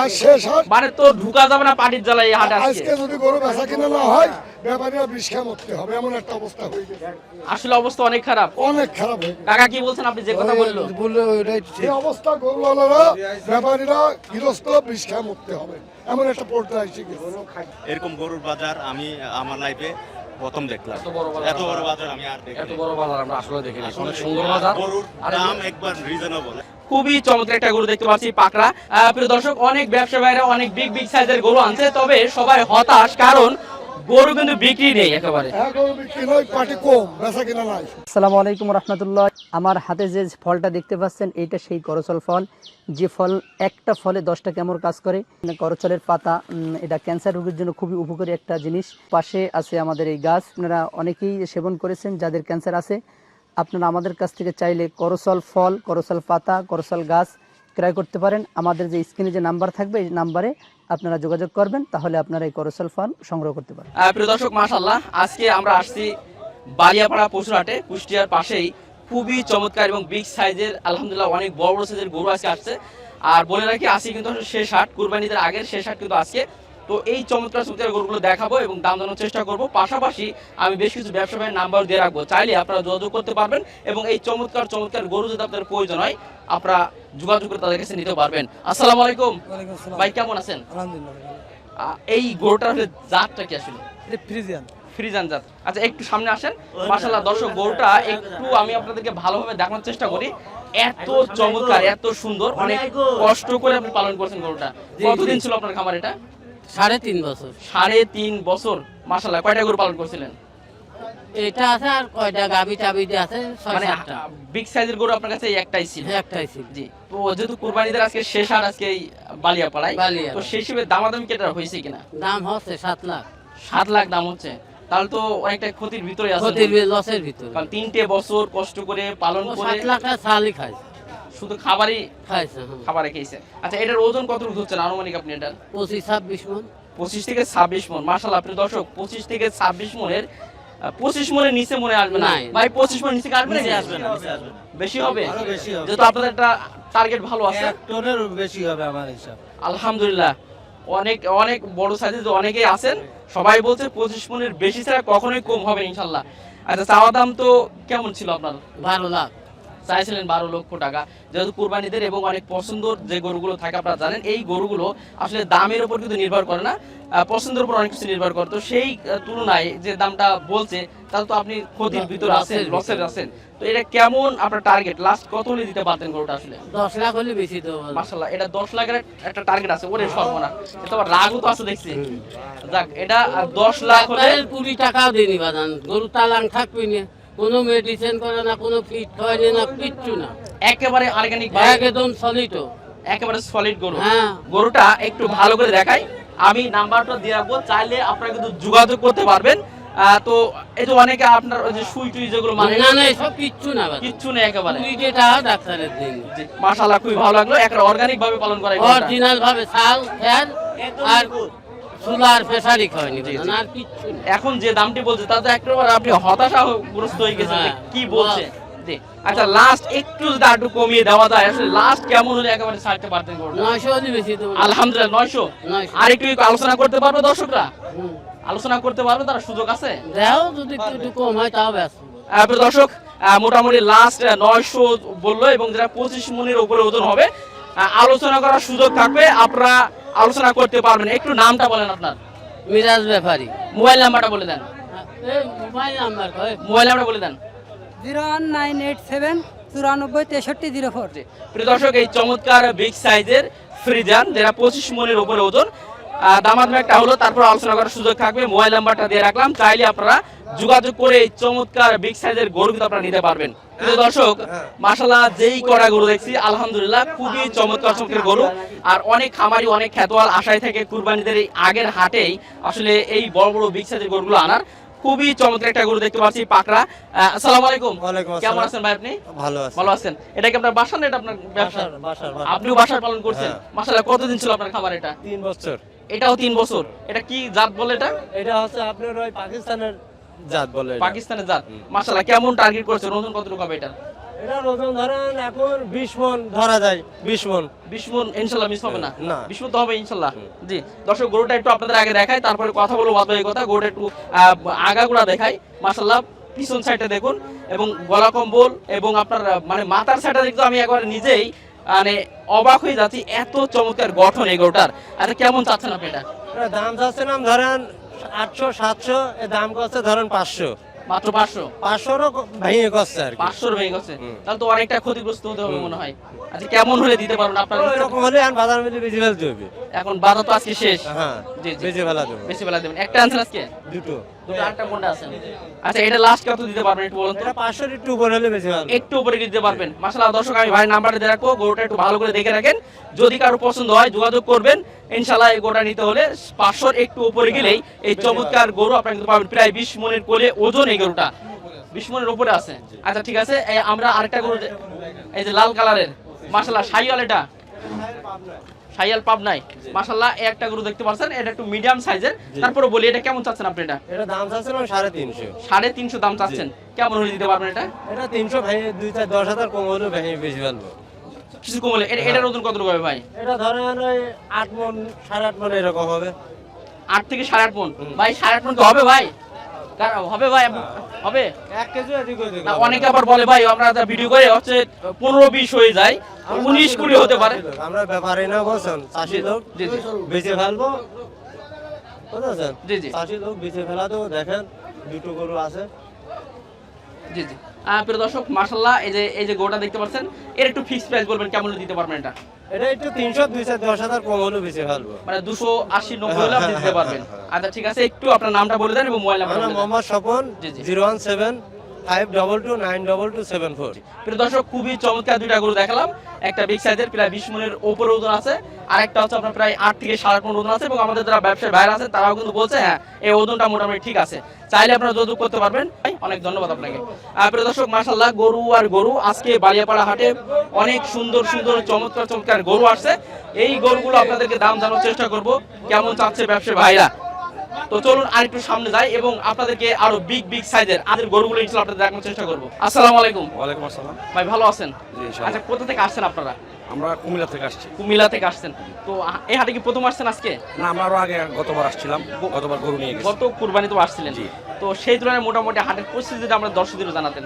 আর শেষ হাট মানে তো ঢুকা যাবে না পাটির জ্বালা এই হাটে আজকে। যদি গরু বেচা কিনা না হয় ব্যাপারীরা বিষ খেয়ে মরতে হবে এমন একটা অবস্থা হয়ে আসলে অবস্থা অনেক খারাপ। অনেক খারাপ হয়ে কাকা কি বলছেন? আপনি যে কথা বলল। বলল ওইটাই এই অবস্থা গরুওয়ালারা ব্যাপারীরা গৃহস্থ বিষ খেয়ে মরতে হবে এমন একটা পর্যায়ে এসে গেছে। এরকম গরুর বাজার আমি আমার লাইফে প্রথম দেখলাম। এত বড় বাজার আমি আর এত বড় বাজার আমরা আসলে দেখিনি। অনেক সুন্দর বাজার। আর দাম একবার রিজনেবল খুবই চমৎকার একটা গরু দেখতে পাচ্ছি পাকড়া। আহ, প্রিয় দর্শক অনেক ব্যবসা ভাইরা অনেক বিগ বিগ সাইজের গরু আনছে তবে সবাই হতাশ কারণ গরু কিন্তু বিক্রি নেই একেবারে। হ্যাঁ আসসালামু আলাইকুম রহমতুল্লাহ। আমার হাতে যে ফলটা দেখতে পাচ্ছেন এইটা সেই করচল ফল। যে ফল একটা ফলে দশটা কেমন কাজ করে? মানে করচলের পাতা এটা ক্যান্সার রোগের জন্য খুবই উপকারী একটা জিনিস। পাশে আছে আমাদের এই গাছ। আপনারা অনেকেই সেবন করেছেন যাদের ক্যান্সার আছে। আপনারা আমাদের কাছ থেকে চাইলে করচল ফল করচল পাতা করচল গাছ ক্রয় করতে পারেন। আমাদের যে স্ক্রিনে যে নাম্বার থাকবে, এই নাম্বারে আপনারা যোগাযোগ করবেন, তাহলে আপনারা এই করসল ফার্ম সংগ্রহ করতে পারেন প্রিয় দর্শক মাশাল্লাহ আজকে আমরা আসছি বালিয়াপাড়া পশুরহাটে কুষ্টিয়ার পাশেই। খুবই চমৎকার এবং বিগ সাইজের আলহামদুলিল্লাহ, অনেক বড় বড় সাইজের গরু আজকে আসছে। আর বলে রাখি, আজকে কিন্তু শেষ হাট, কুরবানিদের আগের শেষ হাট কিন্তু আজকে। তো এই চমৎকার চমৎকার গরুগুলো দেখাবো এবং দাম জানানোর চেষ্টা করব। পাশাপাশি আমি বেশ কিছু ব্যবসা ভাইয়ের নাম্বার দিয়ে রাখব। চাইলে আপনারা যোগাযোগ করতে পারবেন এবং এই চমৎকার চমৎকার গরু যদি আপনাদের প্রয়োজন হয় আপনারা যোগাযোগ করে তাদের কাছে নিতে পারবেন। আসসালামু আলাইকুম। ভাই কেমন আছেন? এই গরুটার আসলে জাতটা কি আসলে? ফ্রিজিয়ান। ফ্রিজান জাত। আচ্ছা একটু সামনে আসেন। মাশাআল্লাহ দর্শক গরুটা একটু আমি আপনাদেরকে ভালোভাবে দেখানোর চেষ্টা করি। এত চমৎকার এত সুন্দর অনেক কষ্ট করে আপনি পালন করছেন গরুটা। কতদিন ছিল আপনার খামার এটা? সাড়ে তিন বছর। সাড়ে তিন বছর মাশাআল্লাহ কয়টা গরু পালন করছিলেন? এটা আছে আর কয়টা গাবি টাবি আছে মানে বিগ সাইজের গরু আপনার কাছে একটাই ছিল? একটাই ছিল। জি। তো যেহেতু কুরবানিদের আজকে শেষ আর আজকে বালিয়াপাড়ায় তো সেই হিসেবে দামাদামি কেটে হয়েছে কিনা? দাম হচ্ছে সাত লাখ। সাত লাখ দাম হচ্ছে। তাহলে তো অনেকটা ক্ষতির ভিতরে আছে। ক্ষতির লসের ভিতরে। কারণ তিনটে বছর কষ্ট করে পালন করে সাত লাখ টাকা চালই খাইছে। শুধু খাবারই খাইছে। খাবারে খেয়েছে। আচ্ছা এটার ওজন কত হচ্ছে আনুমানিক আপনি এটা পঁচিশ ছাব্বিশ মন। পঁচিশ থেকে ছাব্বিশ মন। মার্শাল আপনি দর্শক পঁচিশ থেকে ছাব্বিশ মনের পঁচিশ মনের নিচে মনে আসবে না। ভাই পঁচিশ মনের নিচে আসবে না আসবে না। বেশি হবে? আরও বেশি হবে। যেহেতু আপনাদের একটা টার্গেট ভালো আছে। এক টনের বেশি হবে আমার হিসাব। আলহামদুলিল্লাহ। অনেক অনেক বড় সাইজে যে অনেকেই আছেন। সবাই বলছে পঁচিশ মনের বেশি ছাড়া কখনোই কম হবে না ইনশাল্লাহ আচ্ছা চাওয়া দাম তো কেমন ছিল আপনার? বারো লাখ। চাইছিলেন বারো লক্ষ টাকা। যেহেতু কুরবানিদের এবং অনেক পছন্দর যে গরুগুলো থাকে আপনারা জানেন এই গরুগুলো আসলে দামের উপর কিন্তু নির্ভর করে না। পছন্দের উপর অনেক কিছু নির্ভর করে। তো সেই তুলনায় যে দামটা বলছে তাহলে তো আপনি ক্ষতির ভিতরে আছেন লসের আছেন। তো এটা কেমন আপনার টার্গেট লাস্ট কত হলে দিতে পারতেন গরুটা আসলে? দশ লাখ হলে বেশি তো মাসাল্লাহ এটা দশ লাখের একটা টার্গেট আছে ওরে সর্বনা এটা আবার রাগও তো আছে দেখছি। যাক এটা দশ লাখ হলে কুড়ি টাকাও দিনি বাদান গরু তালাং থাকবি না। কোনো মেডিসিন করে না কোনো ফিট খাওয়াই না কিচ্ছু না। একেবারে অর্গানিক একদম সলিড একেবারে সলিড গরু। হ্যাঁ। গরুটা একটু ভালো করে দেখাই। আমি নাম্বারটা দিয়ে রাখব চাইলে আপনারা কিন্তু যোগাযোগ করতে পারবেন। আহ, তো এই যে অনেকে আপনার ওই যে সুই টুই যেগুলো মানে না না এসব কিচ্ছু না কিচ্ছু নেই একেবারে। টাকা ডাক্তারের দিন। মাশাআল্লাহ খুবই ভালো লাগল। একটা অর্গানিক ভাবে পালন করা অরিজিনাল ভাবে চাল ফ্যান আর খাওয়ানি আর কিচ্ছু না এখন যে দামটি বলছে তাতে একেবারে আপনি হতাশাগ্রস্ত হয়ে গেছেন হ্যাঁ। কি বলছে? জি। আচ্ছা লাস্ট একটু যদি কমিয়ে দেওয়া যায় আসলে লাস্ট কেমন হলে একেবারে ছাড়তে পারতেন গরুটা? নয়শো হলে বেশি তো আলহামদুলিল্লাহ নয়শো। নয়শো। আর একটু আলোচনা করতে পারবে দর্শকরা? হুম। আলোচনা করতে পারবে তারা সুযোগ আছে? দেও যদি একটু একটু কম হয় তাও ব্যস্ত। আহ, প্রিয় দর্শক আহ, মোটামুটি লাস্ট নয়শো বলল এবং যেটা পঁচিশ মনের উপরে ওজন হবে। আহ, আলোচনা করার সুযোগ থাকবে। আপনারা আলোচনা করতে পারবেন। একটু নামটা বলেন আপনার। মিরাজ ব্যাপারী। মোবাইল নাম্বারটা বলে দেন। মোবাইল নাম্বার মোবাইল নাম্বারটা বলে দেন। Zero one nine eight seven চুরানব্বই তেষট্টি জিরো ফোর। জি। প্রিয় দর্শক এই চমৎকার বিগ সাইজের ফ্রিজান যেটা পঁচিশ মনের উপরে ওজন দামাদামি একটা হলো তারপর আলোচনা করার সুযোগ থাকবে। মোবাইল নাম্বারটা দিয়ে রাখলাম। চাইলে আপনারা যোগাযোগ করে এই চমৎকার বিগ সাইজের গরু কিন্তু আপনারা নিতে পারবেন। প্রিয় দর্শক মাশাল্লাহ যেই কড়া গরু দেখছি আলহামদুলিল্লাহ খুবই চমৎকার চমৎকার গরু। আর অনেক খামারি অনেক খ্যাতওয়াল আশায় থেকে কুরবানিদের এই আগের হাটেই আসলে এই বড় বড় বিগ সাইজের গরুগুলো আনার। খুবই চমৎকার একটা গরু দেখতে পাচ্ছি পাকড়া। আসসালামু আলাইকুম। কেমন আছেন ভাই আপনি? ভালো আছে। ভালো আছেন। এটা কি আপনার বাসা না এটা আপনার ব্যবসা। আপনিও বাসার পালন করছেন। হ্যাঁ। মাসাল্লাহ কতদিন ছিল আপনার খাবার এটা? তিন বছর। এটাও তিন বছর। এটা কি জাত বলে এটা? এটা হচ্ছে আপনার ওই পাকিস্তানের জাত বলে পাকিস্তানের জাত। মাসাল্লাহ কেমন টার্গেট করেছেন ওজন কতটুকু হবে এটা? এটার ওজন ধরেন এখন বিশ মন ধরা যায় বিশ মন। বিশ মন ইনশাল্লাহ মিস হবে না? না। বিশ মন তো হবে ইনশাল্লাহ জি। দর্শক গরুটা একটু আপনাদের আগে দেখাই তারপরে কথা বলব বাদ বাকি কথা। গরুটা একটু আগাগুড়া দেখাই। মাসাল্লাহ পিছন সাইডে দেখুন এবং গলা কম্বল এবং আপনার মানে মাথার সাইডে দেখতে আমি একবার নিজেই মানে অবাক হয়ে যাচ্ছি এত চমৎকার গঠন এই গরুটার। আচ্ছা কেমন চাচ্ছেন আপনি এটা? এটা দাম চাচ্ছিলাম ধরেন আটশো সাতশো দাম করছে ধরেন পাঁচশো। মাত্র পাঁচশো? পাঁচশোরও ভেঙে গেছে আর পাঁচশোর ভেঙে গেছে তাহলে তো অনেকটা ক্ষতিগ্রস্ত হতে হবে মনে হয়। আচ্ছা কেমন হলে দিতে পারবেন আপনার? এরকম হলে বাজার মিলে বেশি ফেলতে হবে। এখন বাজার তো আজকে শেষ। হ্যাঁ বেশি ফেলা দেবো বেশি বেলা দেবেন একটা আনসার আজকে? দুটো। দুটো কোনটা আছে? আচ্ছা এটা লাস্ট কত দিতে পারবেন একটু বলুন তো? এটা পাঁচশোর একটু উপর হলে বেশি ভালো একটু উপরে দিতে পারবেন। মাসাল্লাহ দর্শক আমি ভাই দিয়ে রাখব। গরুটা একটু ভালো করে দেখে রাখেন। যদি কারও পছন্দ হয় যোগাযোগ করবেন। ইনশাল্লাহ এই গরুটা নিতে হলে পাঁচশোর একটু উপরে গেলেই এই চমৎকার গরু আপনারা কিন্তু পাবেন। প্রায় বিশ মনের কোলে ওজন এই গরুটা। বিশ মনের উপরে আছে। আচ্ছা ঠিক আছে। আমরা আরেকটা গরু এই যে লাল কালারের। মাসাল্লাহ সাইয়াল এটা? সাইয়াল পাব নাই। মাসাল্লাহ এই একটা গরু দেখতে পাচ্ছেন এটা একটু মিডিয়াম সাইজের তারপরে বলি এটা কেমন চাচ্ছেন আপনি এটা? এটা দাম চাচ্ছেন সাড়ে তিনশো। সাড়ে তিনশো দাম চাচ্ছেন। কেমন হলে দিতে পারবেন এটা? এটা তিনশো ভাই দুই চার দশ হাজার কম হলেও ভাই বেশি ফেলব। কিছু কমলে এটা- এটার ওজন কত হবে ভাই? এটা ধরেন ওই আট মন সাড়ে আট মন এরকম হবে। আট থেকে সাড়ে আট মন? ভাই সাড়ে আট মন তো হবে ভাই। হবে ভাই হবে? এক কেজি এদিক ওদিক না অনেকে আবার বলে ভাই আমরা যা ভিডিও করে হচ্ছে পনেরো বিশ হয়ে যায় উনিশ কুড়ি হতে পারে। আমরা ব্যাপারে না বলছেন চাষি লোক জি জি। বেঁচে ফেলব। বুঝেছেন? জি, জি। চাষি লোক বেঁচে ফেলা তো দেখেন দুটো গরু আছে। জি জি। প্রিয় দর্শক মাসাল্লাহ এই যে এই যে গোটা দেখতে পাচ্ছেন এর একটু ফিক্স প্রাইস বলবেন কেমন দিতে পারবেন এটা? এটা একটু তিনশো দুই চার দশ হাজার কম হলেও বেঁচে ফেলব মানে দুশো আশি নব্বই হলে আপনি দিতে পারবেন। আচ্ছা ঠিক আছে একটু আপনার নামটা বলে দেন এবং মোবাইল নাম্বার মোহাম্মদ স্বপন জি, জি। জিরো ওয়ান সেভেন ফাইভ আপনার হ্যাঁ ঠিক আছে। চাইলে আপনারা করতে পারবেন। অনেক ধন্যবাদ আপনাকে। প্রিয় দর্শক মার্শাল্লাহ গরু আর গরু, আজকে বালিয়াপাড়া হাটে অনেক সুন্দর সুন্দর, চমৎকার চমৎকার গরু আসছে। এই গরুগুলো আপনাদেরকে দাম জানার চেষ্টা করব। কেমন চাচ্ছে ব্যবসায়ী ভাইরা তো চলুন আর একটু সামনে যাই এবং আপনাদেরকে আরও বিগ বিগ সাইজের আদের গরুগুলো ইনশাল্লাহ আপনাদের দেখানোর চেষ্টা করব। আসসালামু আলাইকুম। ওয়ালাইকুম আসসালাম। ভাই ভালো আছেন? জি, আচ্ছা কোথা থেকে আসছেন আপনারা? আমরা কুমিল্লা থেকে আসছি। কুমিল্লা থেকে আসছেন। তো এই হাটে কি প্রথম আসছেন আজকে? না আমরা আরও আগে গতবার আসছিলাম। গতবার গরু নিয়ে গেছি। গত কুরবানি তো আসছিলেন। জি। তো সেই তুলনায় মোটামুটি হাটের পরিস্থিতিটা আমরা দর্শকদের জানাতেন।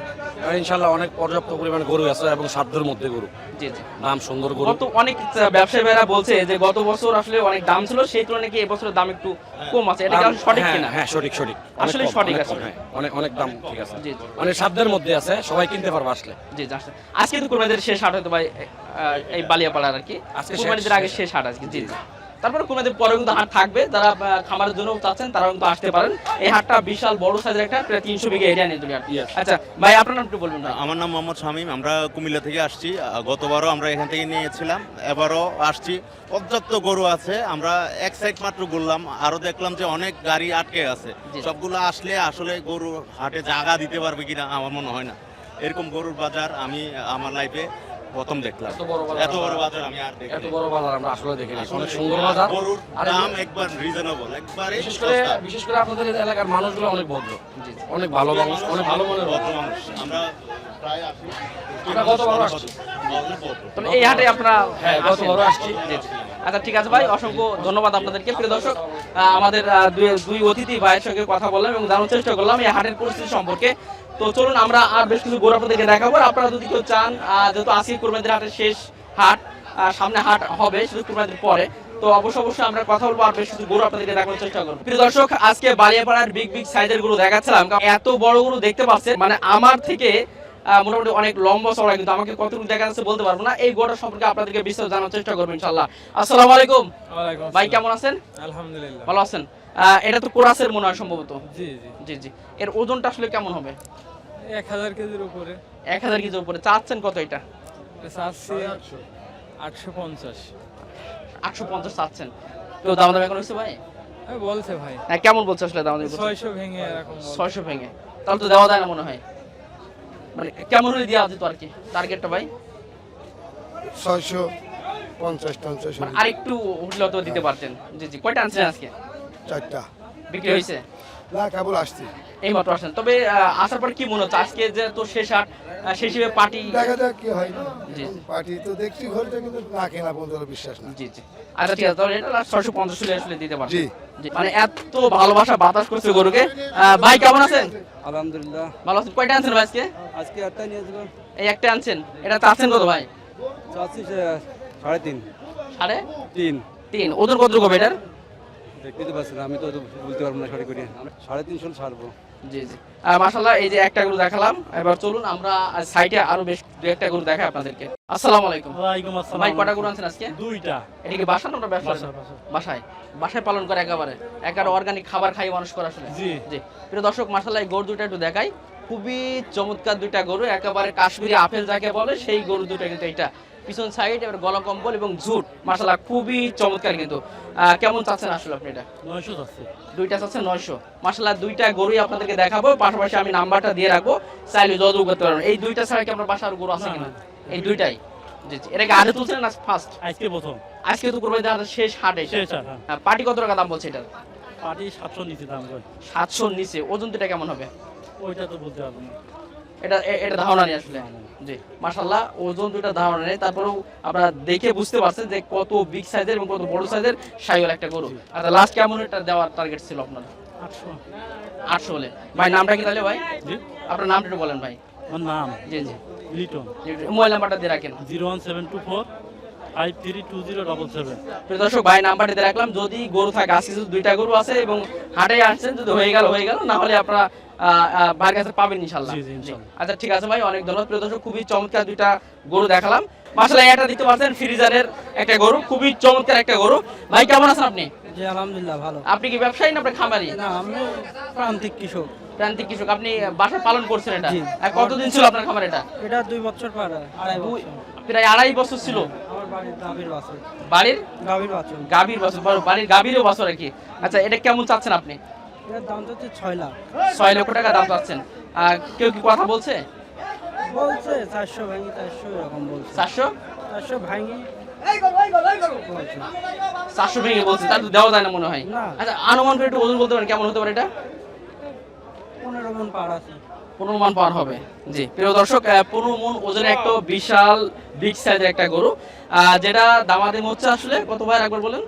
আর ইনশাল্লাহ অনেক পর্যাপ্ত পরিমাণে গরু আছে এবং সাধ্যের মধ্যে গরু। জি জি। নাম সুন্দর গরু। গত অনেক ব্যবসায়ী ভাইরা বলছে যে গত বছর আসলে অনেক দাম ছিল সেই তুলনায় কি এবছরের দাম একটু কম আছে? এটা কি সঠিক হ্যাঁ, কিনা? হ্যাঁ সঠিক সঠিক। কম, সঠিক আছে। হ্যাঁ, অনেক অনেক দাম ঠিক আছে। জি। অনেক সাধ্যের মধ্যে আছে সবাই কিনতে পারবে আসলে। জি আসলে। আজকে তো কুরবানিদের শেষ হাট হয়তো ভাই এই বালিয়াপাড়ার আর কি। কুরবানিদের আগে শেষ। হাট আজকে জি জি তারপরে কুরবানিদের পরে কিন্তু হাট থাকবে। যারা খামারের জন্য চাচ্ছেন তারা কিন্তু আসতে পারেন। এই হাটটা বিশাল বড় সাইজের একটা প্রায় তিনশো বিঘা এরিয়া নিয়ে তুমি আচ্ছা ভাই আপনার নাম একটু বলবেন ভাই। আমার নাম মোহাম্মদ শামীম। আমরা কুমিল্লা থেকে আসছি। গতবারও আমরা এখান থেকে নিয়েছিলাম। এবারও আসছি। পর্যাপ্ত গরু আছে। আমরা এক সাইড মাত্র ঘুরলাম। আরও দেখলাম যে অনেক গাড়ি আটকে আছে। সবগুলো আসলে আসলে গরু হাটে জায়গা দিতে পারবে কিনা আমার মনে হয় না। এরকম গরুর বাজার আমি আমার লাইফে প্রথম দেখলাম। এত বড় বাজার বড় আমি আর এত বড় বাজার আমরা আসলে দেখিনি। অনেক সুন্দর বাজার। আর দাম একবার রিজনেবল একবারে বিশেষ করে বিশেষ করে আপনাদের এলাকার মানুষগুলো অনেক ভদ্র। অনেক ভালো মানুষ অনেক ভালো মনের ভদ্র। মানুষ। আমরা প্রায় আসি আমরা আসছি। এই হাটে আপনারা হ্যাঁ, আসেন। গতবারও আসছি। আচ্ছা ঠিক আছে ভাই অসংখ্য ধন্যবাদ আপনাদেরকে। প্রিয় দর্শক আমাদের দুই অতিথি ভাইয়ের সঙ্গে কথা বললাম এবং জানার চেষ্টা করলাম এই হাটের পরিস্থিতি সম্পর্কে। তো চলুন আমরা আর বেশ কিছু গরু আপনাদেরকে দেখাবো। আপনারা যদি কেউ চান যেহেতু আজকে কুরবানিদের হাটের শেষ হাট সামনে হাট হবে শুধু কুরবানিদের পরে তো অবশ্য অবশ্যই আমরা কথা বলব আর বেশ কিছু গরু আপনাদেরকে দেখানোর চেষ্টা করব। প্রিয় দর্শক আজকে বালিয়াপাড়ার বিগ বিগ সাইজের গরু দেখাচ্ছিলাম এত বড় গরু দেখতে পাচ্ছেন মানে আমার থেকে মোটামুটি অনেক লম্বা চড়া কিন্তু আমাকে কতটুকু দেখা যাচ্ছে বলতে পারব না। এই গোটা সম্পর্কে আপনাদেরকে বিস্তারিত জানার চেষ্টা করব ইনশাল্লাহ আসসালামু আলাইকুম। ভাই কেমন আছেন? আলহামদুলিল্লাহ। ভালো আছেন? এটা তো কোরাসের মনে হয় সম্ভবত। জি জি। জি জি। এর ওজনটা আসলে কেমন হবে? এক হাজার কেজির উপরে। এক হাজার কেজির উপরে। চাচ্ছেন কত এটা? চাচ্ছি আটশো পঞ্চাশ। আটশো পঞ্চাশ চাচ্ছেন। কেউ দাম দাম এখন হচ্ছে ভাই? বলছে ভাই। হ্যাঁ কেমন বলছে আসলে দাম দাম ছয়শো ভেঙে এরকম ছয়শো ভেঙে। তাহলে তো দেওয়া যায় না মনে হয়। মানে কেমন হলে দেওয়া যেত আর কি? টার্গেটটা ভাই? ছয়শো পঞ্চাশ টঞ্চাশ মানে আরেকটু উঠলেও তো দিতে পারতেন। জি জি। কয়টা আনছিলেন আজকে? চারটা। বিক্রি হয়েছে? না কেবল আসছি। এই মাত্র আসেন তবে আসার পর কি মনে হচ্ছে? আজকে যে তো শেষ আহ, সেই হিসেবে পার্টি দেখা যাক কি হয় জি। পার্টি তো দেখছি ঘরটা কিন্তু না কেনা পর্যন্ত বিশ্বাস না। জি জি। আচ্ছা ঠিক আছে। তাহলে এটা ছয়শো পঞ্চাশ আসলে দিতে পারছি মানে এত ভালোবাসা বাতাস করছে গরুকে। ভাই কেমন আছেন? আলহামদুলিল্লাহ। ভালো আছেন। কয়টা আনছেন ভাই আজকে? আজকে একটা নিয়েছিল এই একটা আনছেন। এটা তো আছেন কত ভাই? চাচ্ছি সাড়ে তিন। সাড়ে তিন। তিন। ওজন কত হবে এটার? দেখতে আমি তো বলতে পারব না সঠিক করে। সাড়ে তিনশো ছাড়বো। জি জি। মাশাল্লাহ এই যে একটা গরু দেখালাম এবার চলুন আমরা সাইডে আরও বেশ দু একটা গরু দেখাই আপনাদেরকে। আসসালামু আলাইকুম। ওয়ালাইকুম ভাই কটা গরু আনছেন আজকে? দুইটা। এটা কি বাসা না ওটা ব্যবসা বাসায়, বাসায়। পালন করে একেবারে? একেবারে অর্গানিক খাবার খাই মানুষ করে আসলে। জি। জি। প্রিয় দর্শক মাসাল্লাহ এই গরু দুটো একটু দেখাই। খুবই চমৎকার দুইটা গরু একেবারে কাশ্মীরি আপেল যাকে বলে সেই গরু দুটো কিন্তু এটা পিছন সাইড এবার গলা কম্বল এবং ঝুট মাসাল্লাহ খুবই চমৎকার কিন্তু। কেমন চাচ্ছেন আসলে আপনি এটা? দুইটা আছে নয়শো। মাসাল্লাহ দুইটা গরুই আপনাদেরকে দেখাবো। পাশাপাশি আমি নাম্বারটা দিয়ে রাখব। চাইলে যোগাযোগ করতে পারবেন এই দুইটা ছাড়া কি আপনার বাসার গরু আছে কিনা? এই দুইটাই? জি জি। এটা আগে তুলছেন না ফার্স্ট আজকে প্রথম। আজকে তো কোরবানি দেওয়ার শেষ হাট। এটা শেষ হাট, পার্টি কত টাকা দাম বলছে এটা? পাটি সাতশো নিচে দাম করে। সাতশোর নিচে। ওজন দুটা কেমন হবে? ওইটা তো বলতে পারব না। এটা এটা ধারণা নেই আসলে। জি। মাশাল্লাহ ওজন দুটা ধারণা নেই। তারপরেও আপনারা দেখে বুঝতে পারছেন যে কত বিগ সাইজের এবং কত বড় সাইজের সাইওয়াল একটা গরু। আর লাস্ট কেমন এটা দেওয়ার টার্গেট ছিল আপনার আটশো। আটশো হলে। ভাই নামটা কি তাহলে ভাই? আপনার নামটা একটু বলেন ভাই। আমার নাম জি জি। লিটন। মোবাইল নাম্বারটা দিয়ে রাখেন। Zero one seven two four five three two zero double seven. দর্শক ভাই নাম্বারটা দিয়ে রাখলাম। যদি গরু থাকে আজকে দুইটা গরু আছে এবং হাটে আসছেন যদি হয়ে গেল হয়ে গেল না হলে আপনারা ভাইয়ের কাছে পাবেন ইনশাল্লাহ। আচ্ছা ঠিক আছে ভাই অনেক ধন্যবাদ। প্রিয় দর্শক খুবই চমৎকার দুইটা গরু দেখালাম। মাসাল্লাহ এটা দিতে পারছেন ফ্রিজারের একটা গরু খুবই চমৎকার একটা গরু। ভাই কেমন আছেন আপনি? জি আলহামদুলিল্লাহ ভালো। আপনি কি ব্যবসায়ী না আপনার খামারি? না আমি প্রান্তিক কৃষক। প্রান্তিক কৃষক আপনি বাসায় পালন করছেন এটা? আর কতদিন ছিল আপনার খামার এটা? এটা দুই বছর পর আড়াই বছর। প্রায় আড়াই বছর ছিল। বাড়ির গাভীর বাড়ির? গাভীর বছর। বাড়ির গাভীরও বছর আর কি। আচ্ছা এটা কেমন চাচ্ছেন আপনি? দাম ছয় লাখ। ছয় লক্ষ টাকা দাম চাচ্ছেন। আর কেউ কি কথা বলছে? বলছে চারশো ভাঙি চারশো এরকম বলছে। চারশো? চারশো ভাঙি। চারশো ভেঙে বলছে তার তো দেওয়া যায় না মনে হয়। আচ্ছা আনুমান করে একটু ওজন বলতে পারেন কেমন হতে পারে এটা? পনেরো মন পার আছে। পনেরো মান পার হবে। জি প্রিয় দর্শক পনেরো মন ওজনের একটা বিশাল বিগ সাইজের একটা গরু। যেটা দামাদাম হচ্ছে আসলে কত ভাই একবার বলেন?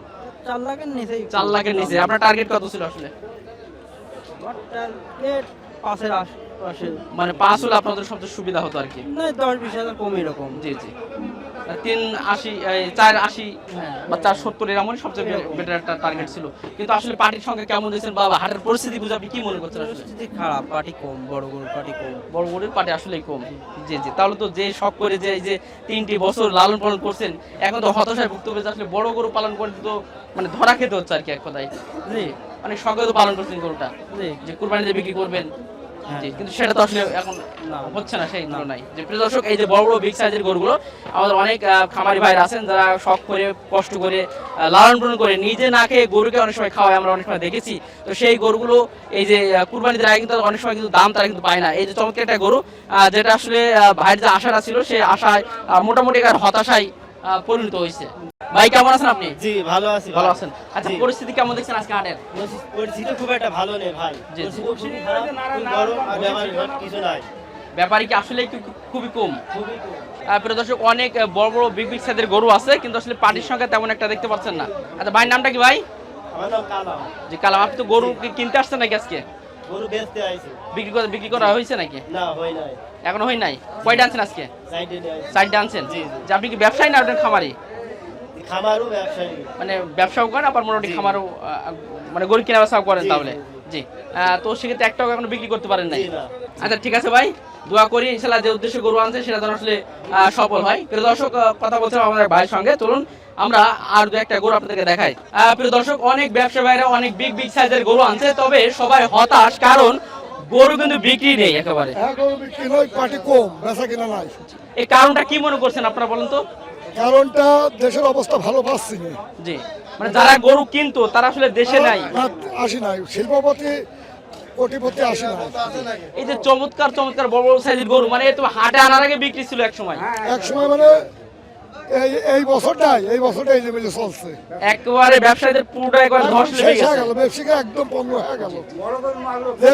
চার লাখের নিচে চার লাখের নিচে। আপনার টার্গেট কত ছিল আসলে? টার্গেট মানে পাঁচ হলে আপনাদের সবচেয়ে সুবিধা হতো আর কি। না দশ বিশ হাজার কম এরকম। জি জি। তিন আশি চার আশি বা চার সত্তর এরকমই সবচেয়ে বেটার একটা টার্গেট ছিল। কিন্তু আসলে পার্টির সঙ্গে কেমন দিয়েছেন বা হাটের পরিস্থিতি বুঝে আপনি কি মনে করছেন আসলে? পরিস্থিতি খারাপ পার্টি কম বড় গরু পার্টি কম। বড় বড়ের পাটে আসলেই কম। জি জি। তাহলে তো যে শখ করে যে এই যে তিনটি বছর লালন পালন করছেন এখন তো হতাশায় ভুক্ত হয়েছে আসলে বড় গরু পালন করতে তো মানে ধরা খেতে হচ্ছে আর কি এক কথায়। জি অনেক শখে তো পালন করছেন গরুটা। জি যে কুরবানিতে বিক্রি করবেন কিন্তু সেটা তো আসলে এখন হচ্ছে না সেই তুলনায়। যে প্রিয় দর্শক এই যে বড় বড় বিগ সাইজের গরুগুলো আমাদের অনেক খামারি ভাইরা আছেন যারা শখ করে কষ্ট করে লালন পালন করে নিজে না খেয়ে গরুকে অনেক সময় খাওয়ায় আমরা অনেক সময় দেখেছি। তো সেই গরুগুলো এই যে আহ, কুরবানিতে কিন্তু অনেক সময় কিন্তু দাম তারা কিন্তু পায় না। এই যে চমৎকার একটা গরু আহ, যেটা আসলে ভাইয়ের যে আশাটা ছিল সেই আশায় মোটামুটি আর হতাশায় পরিণত হয়েছে। ভাই কেমন আছেন আপনি? জি ভালো আছি ভালো আছেন? আচ্ছা পরিস্থিতি কেমন দেখছেন আজকে হাটের? পরিস্থিতি খুব একটা ভালো নেই ভাই। কিছু নাই। ব্যাপারী কি আসলে খুবই কম। প্রিয় দর্শক অনেক বড় বড় বিগ বিগ সাইজের গরু আছে কিন্তু আসলে পার্টির সংখ্যা তেমন একটা দেখতে পাচ্ছেন না। আচ্ছা ভাইয়ের নামটা কি ভাই? কালাম। যে কালাম। আপনি তো গরু কিনতে আসছেন নাকি আজকে? গরু বেচতে আইছি। বিক্রি করে বিক্রি করা হয়েছে নাকি? না হয় নাই। এখনও হয় নাই? কয়টা আনছেন আজকে? সাইডে নিয়ে আনছেন? জি, জি। আপনি কি ব্যবসায়ী না ওটা খামারি? খামারও ব্যবসায়ী। মানে ব্যবসাও করেন আবার মোটামুটি খামারও মানে গরু কেনা বেচাও করেন তাহলে? জি, তো সেক্ষেত্রে একটাও এখনও বিক্রি করতে পারেন নাই? আচ্ছা ঠিক আছে ভাই। দোয়া করি ইনশাল্লাহ যে উদ্দেশ্যে গরু আনছে সেটা যেন আসলে সফল হয়। প্রিয় দর্শক কথা বলছিলাম আমাদের ভাইয়ের সঙ্গে। চলুন আমরা আর দু একটা গরু আপনাদেরকে দেখাই। প্রিয় দর্শক অনেক ব্যবসা ভাইরা অনেক বিগ বিগ সাইজের গরু আনছে তবে সবাই হতাশ কারণ গরু কিন্তু বিক্রি নেই একেবারে। হ্যাঁ গরু বিক্রি নয় পার্টি কম বেচা কিনা নাই। এই কারণটা কি মনে করছেন আপনারা বলেন তো? কারণটা দেশের অবস্থা ভালো পাচ্ছি না। জি মানে যারা গরু কিনতো তারা আসলে দেশে নাই। না, আসি নাই শিল্পপতি কোটিপতি আসি নাই। এই যে চমৎকার চমৎকার বড় বড় সাইজের গরু মানে তো হাটে আনার আগে বিক্রি ছিল এক সময় এক সময় মানে এই এই বছরটাই এই বছরটাই লেভেলে চলছে। একেবারে ব্যবসায়ীদের পুরোটা একবার ধস লেগে গেছে। গেল ব্যবসায়ীকে একদম পণ্য হয়ে গেল। যে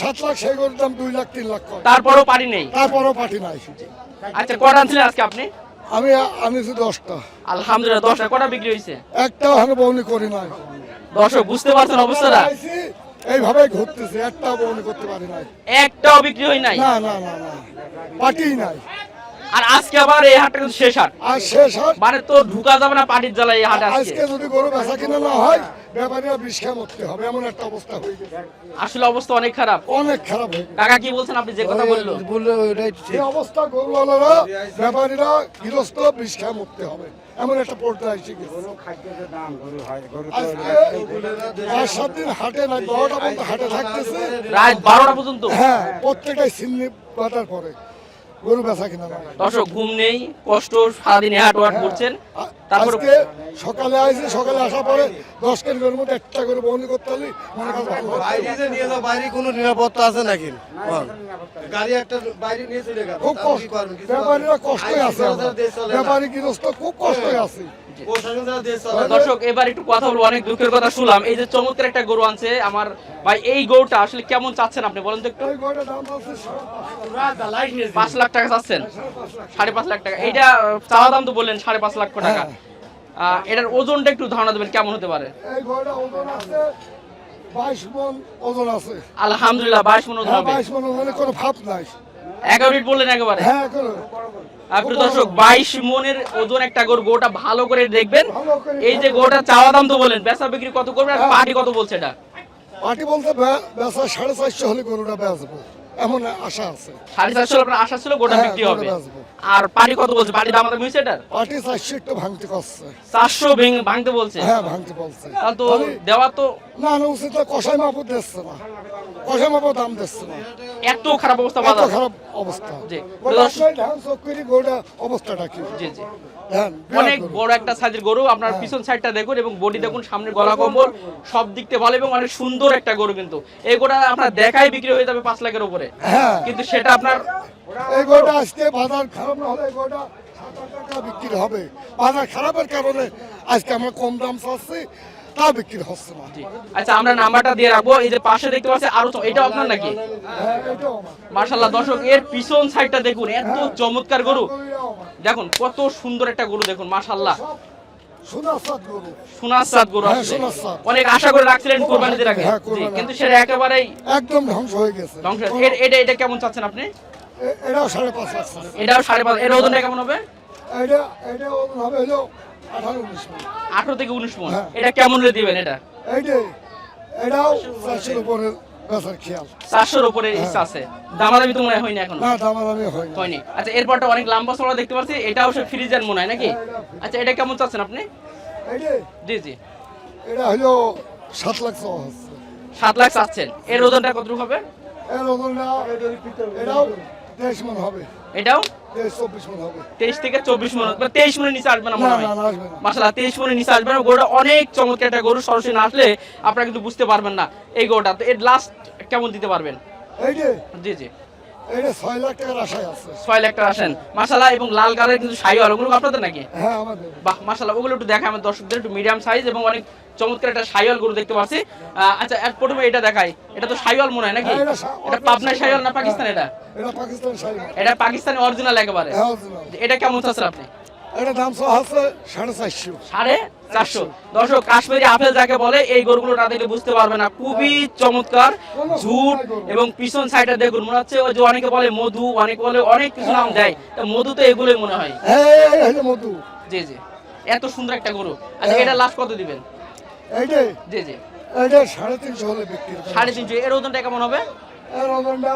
সাত লাখ সেই দুই লাখ তিন লাখ তারপরও পারি নেই? তারপরও পাঠি নাই। আচ্ছা কটা আনছিলেন আজকে আপনি? আমি আনিছি দশটা। আলহামদুলিল্লাহ দশটা। কটা বিক্রি হয়েছে? একটাও আমি বউনি করি নাই। দর্শক বুঝতে পারছেন অবস্থাটা? এইভাবে ঘুরতেছি একটাও বউনি করতে পারি নাই। একটাও বিক্রি হয় নাই? না না না না পাটি নাই। আর আজকে আবার এই হাটটা কিন্তু শেষ হাট। আর শেষ হাট? মানে তো ঢুকা যাবে না পাটির জ্বালা এই হাটে আজকে। যদি গরু বেচা কিনা না হয় ব্যাপারীরা বিষ খেয়ে মরতে হবে এমন একটা অবস্থা হয়ে গেছে। আসলে অবস্থা অনেক খারাপ। অনেক খারাপ কাকা কি বলছেন? আপনি যে কথা বলল। এই অবস্থা গরুওয়ালারা ব্যাপারীরা গৃহস্থ বিষ খেয়ে মরতে হবে এমন একটা পর্যায়ে এসে গেছে। আজকে পাঁচ সাত দিন হাটে নাই বারোটা পর্যন্ত হাটে থাকতেছে। রাত বারোটা পর্যন্ত? হ্যাঁ প্রত্যেকটাই সিন্নি বাটার পরে। গরু বেচা কিনা নাই। দর্শক ঘুম নেই কষ্ট সারাদিন হাট ওয়াট করছেন আ- আজকে সকালে আইছি সকালে আসার পরে দশ কেজি গরুর মধ্যে একটা করে বহনি করতে হলে মনে কাজ ভালো লাগছে। নিয়ে যাও বাইরে কোনো নিরাপত্তা আছে নাকি? গাড়ি একটা বাইরে নিয়ে চলে গেল খুব কষ্ট। ব্যাপারীরা কষ্টই আছে। ব্যাপারী গৃহস্থ খুব কষ্টই আছে। দর্শক এবার একটু কথা বলব অনেক দুঃখের কথা শুনলাম। এই যে চমৎকার একটা গরু আনছে আমার ভাই এই গরুটা আসলে কেমন চাচ্ছেন আপনি বলেন তো একটু? পাঁচ লাখ টাকা চাচ্ছেন? সাড়ে পাঁচ লাখ টাকা। এইটা আহ, চাওয়া দাম তো বললেন সাড়ে পাঁচ লাখ টাকা। আহ, এটার ওজনটা একটু ধারণা দেবেন কেমন হতে পারে? এই গরুটা বাইশ আলহামদুলিল্লাহ বাইশ মন ওজন হ্যাঁ হবে। মন এগারো মিনিট বললেন একেবারে? হ্যাঁ আপনি দর্শক বাইশ মনের ওজন একটা গরু গোটা ভালো করে দেখবেন। এই যে গোটা চাওয়া দাম তো বলেন বেচা বিক্রি কত করবেন আর পার্টি কত বলছে এটা? পার্টি বলতে বে- বেচা সাড়ে চারশো হলে গরুটা বেচবো এমন আশা আছে। সাড়ে চারশো আপনার আশা ছিল গোটা হ্যাঁ, বিক্রি গোটা হবে। বেচবো। আর পার্টি কত বলছে? পার্টি দাম হয়েছে এটার? পার্টি চারশো একটু ভাঙতে করছে চারশো ভাঙতে বলছে? হ্যাঁ ভাঙতে বলছে। তাহলে তো দেওয়া তো না না উচিত না, কষাই মাপও দিচ্ছে না। মাপও দাম দিচ্ছে না। এত খারাপ অবস্থা এত খারাপ অবস্থা। জি। গোটা অবস্থাটা কি? জি জি। অনেক। বড় একটা সাইজের গরু আপনার পিছন সাইডটা দেখুন এবং বডি দেখুন সামনের গলা কম্বল সব দিক থেকে ভালো এবং অনেক সুন্দর একটা গরু কিন্তু। এই গোটা আপনার দেখাই বিক্রি হয়ে যাবে পাঁচ লাখের উপরে। হ্যাঁ। কিন্তু সেটা আপনার এই গোটা আজকে বাজার খারাপ না হলে গোটা বিক্রি হবে। বাজার খারাপের কারণে আজকে আমরা কম দাম চাচ্ছি তা বিক্রি হচ্ছে না। আচ্ছা আমরা নাম্বারটা দিয়ে রাখব। এই যে পাশে দেখতে পাচ্ছি আরও এটা আপনার নাকি? হ্যাঁ মার্শাল্লাহ দর্শক এর পিছন সাইডটা দেখুন এত চমৎকার গরু। দেখুন কত সুন্দর একটা গরু দেখুন মার্শাল্লাহ হ্যাঁ। অনেক আশা করে রাখছিলেন রাখে হ্যাঁ। কিন্তু সেটা একেবারেই একদম ধ্বংস হয়ে গেছে। ধ্বংস এটা এটা কেমন চাচ্ছেন আপনি? এটাও সাড়ে পাঁচ এটাও সাড়ে পাঁচ এর ওজনটা কেমন হবে? এটা এটা ওজন হবে হলো আঠারো থেকে উনিশ মন। হ্যাঁ। এটা কেমন রে দিবেন এটা? এইটাই। এটাও চারশোর উপরে বেচার খেয়াল। চারশোর উপরে ইচ্ছা আছে। দামাদামি তো মনে হয় হয়নি এখন? না দামাদামি হয় হয়নি। আচ্ছা এরপরটা অনেক লম্বা চড়া দেখতে পাচ্ছি এটাও সে ফ্রিজের মনে হয় নাকি? আচ্ছা এটা কেমন চাচ্ছেন আপনি? জি জি। এটা হলো সাত লাখ চাওয়া হচ্ছে। সাত লাখ চাচ্ছেন। এর ওজনটা কতটুকু হবে? এর ওজনটা এটাও তেইশ মন হবে। এটাও? তেইশ থেকে চব্বিশ মন তেইশ মনে নিচে আসবে না মনে হয়? তেইশ মনে নিচে আসবে না। গরুটা অনেক চমৎকার একটা গরু। সরাসরি না আসলে আপনারা কিন্তু বুঝতে পারবেন না এই গোটা তো এর লাস্ট কেমন দিতে পারবেন? জি জি। এটা ছয় লাখ টাকার আশায় আছে। ছয় লাখ টাকা আসেন মাসালা এবং লাল কালারের কিন্তু শাহি ওগুলো আপনাদের নাকি? হ্যাঁ আমাদের। বাহ মাশাআল্লাহ ওগুলো একটু দেখাই আমার দর্শকদের একটু মিডিয়াম সাইজ এবং অনেক চমৎকার একটা গরু দেখতে পাচ্ছি। আচ্ছা এক প্রথমে এটা দেখাই। এটা তো মনে হয় নাকি? হ্যাঁ, এটা পাবনা না পাকিস্তান এটা? এটা পাকিস্তান এটা পাকিস্তানি অরিজিনাল একেবারে। হ্যাঁ এটা কেমন চাচ্ছেন আপনি? এটা দাম চাওয়া হচ্ছে সাড়ে চারশো। সাড়ে চারশো। দর্শক কাশ্মীরি আপেল যাকে বলে এই গরুগুলো না দেখলে বুঝতে পারবে না। খুবই চমৎকার ঝুট এবং পিছন সাইডে দেখুন মনে হচ্ছে ওই যে অনেকে বলে মধু অনেকে বলে অনেক কিছু নাম দেয়। তা মধু তো এগুলোই মনে হয়। হ্যাঁ এই হলো মধু। জি জি। এত সুন্দর একটা গরু। আচ্ছা এটা লাস্ট কত দিবেন? এইটাই জি জি। এটা সাড়ে তিনশো হলে বিক্রি সাড়ে তিনশো। এর ওজনটা কেমন হবে? এর ওজনটা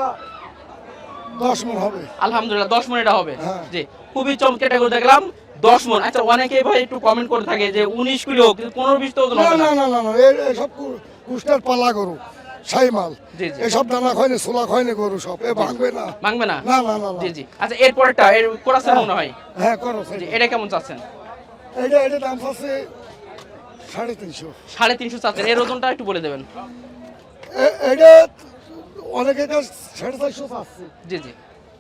দশ মন হবে। আলহামদুলিল্লাহ দশ মন এটা হবে। হ্যাঁ। জি। খুবই চমৎকার একটা গরু দেখলাম। দশ মন। আচ্ছা অনেকেই ভাই একটু কমেন্ট করে থাকে যে উনিশ কিলো পনেরো বিশ তো না না। না না কু- কুষ্টার পালা গরু সাই মাল। জি, জি। এসব দানা খায়নি ছোলা খায়নি গরু সব এ ভাঙবে না। ভাঙবে না? না না না না। জি জি। আচ্ছা এরপরটা এর কোরাসের মনে হয়? হ্যাঁ করো এটা কেমন চাচ্ছেন? এটা এটা দাম আছে সাড়ে তিনশো। সাড়ে তিনশো চাচ্ছেন। এর ওজনটা একটু বলে দেবেন। এটা অনেকের কাছে সাড়ে চারশো চাচ্ছে। জি জি।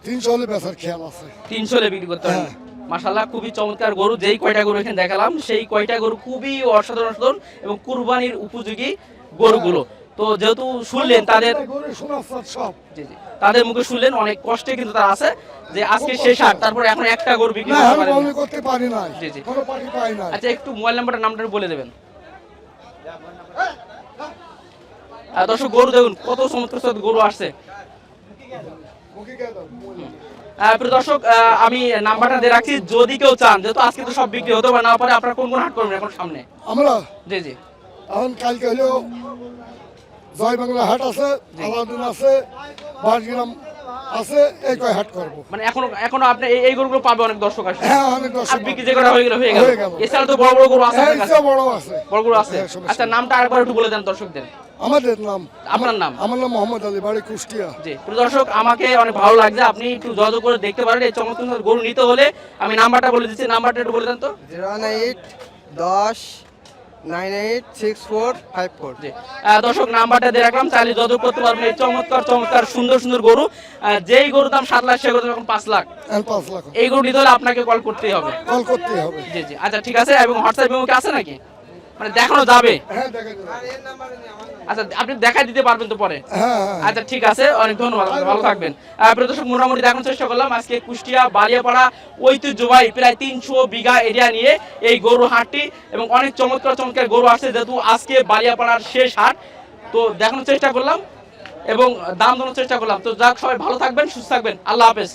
তিনশো হলে বেচার খেয়াল আছে। তিনশো হলে বিক্রি করতে হবে মাশাল্লাহ খুবই চমৎকার গরু। যেই কয়টা গরু এখানে দেখালাম সেই কয়টা গরু খুবই অসাধারণ অসাধারণ এবং কুরবানির উপযোগী গরুগুলো। তো যেহেতু শুনলেন তাদের জি, জি। তাদের মুখে শুনলেন অনেক কষ্টে কিন্তু তারা আছে যে আজকে শেষ হাট তারপরে এখন একটা গরু বিক্রি না করতে পারি নাই। জি, জি। আচ্ছা একটু মোবাইল নাম্বারটা নামটা বলে দেবেন। দর্শক গরু দেখুন কত চমৎকার গরু আসছে। দর্শক আমি নাম্বারটা দিয়ে রাখছি যদি কেউ চান যেহেতু আজকে তো সব বিক্রি হতে পারে না পারে আপনারা কোন কোন হাট করবেন এখন সামনে? আমরা? জি জি। এখন কালকে হলো জয় বাংলা হাট আছে আলাউদ্দিন আছে বাসগ্রাম আছে এই কয় হাট করব। মানে এখনও এখনও আপনি এই- এই গরুগুলো পাবে অনেক দর্শক হ্যাঁ অনেক আর দর্শক বিক্রি যে কটা হয়ে গেল হয়ে গেল। এছাড়া তো বড় বড় গরু আছে হ্যাঁ আপনার কাছে। বড় আছে। বড় গরু আছে। হ্যাঁ, আচ্ছা নামটা আরেকবার একটু বলে দেন দর্শকদের। আমাদের নাম আপনার নাম? আমার নাম মোহাম্মদ আলী বাড়ি কুষ্টিয়া। জি দর্শক আমাকে অনেক ভালো লাগছে। আপনি একটু যোগাযোগ করে দেখতে পারেন। এই চমৎকার গরু নিতে হলে আমি নাম্বারটা বলে দিচ্ছি। নাম্বারটা একটু বলে দেন তো। জিরো এইট দশ nine eight six four five four. জি। দর্শক নাম্বারটা দিয়ে রাখলাম। চাইলে যোগাযোগ করতে পারবেন এই চমৎকার চমৎকার সুন্দর সুন্দর গরু। যেই গরুর দাম সাত লাখ সে গরুর দাম এখন পাঁচ লাখ। পাঁচ লাখ। এই গরু নিতে হলে আপনাকে কল করতেই হবে। কল করতেই হবে। জি জি। আচ্ছা ঠিক আছে। এবং হোয়াটসঅ্যাপ আছে নাকি? মানে দেখানো যাবে? হ্যাঁ আচ্ছা আপনি দেখা দিতে পারবেন তো পরে? হ্যাঁ হ্যাঁ আচ্ছা ঠিক আছে অনেক ধন্যবাদ ভালো থাকবেন। আহ, প্রিয় দর্শক মোটামুটি দেখানোর চেষ্টা করলাম। আজকে কুষ্টিয়া বালিয়াপাড়া ঐতিহ্যবাহী প্রায় তিনশো বিঘা এরিয়া নিয়ে এই গরু হাটটি এবং অনেক চমৎকার চমৎকার গরু আসছে যেহেতু আজকে বালিয়াপাড়ার শেষ হাট। তো দেখানোর চেষ্টা করলাম এবং দাম দেওয়ার চেষ্টা করলাম। তো যাক সবাই ভালো থাকবেন সুস্থ থাকবেন। আল্লাহ হাফেজ।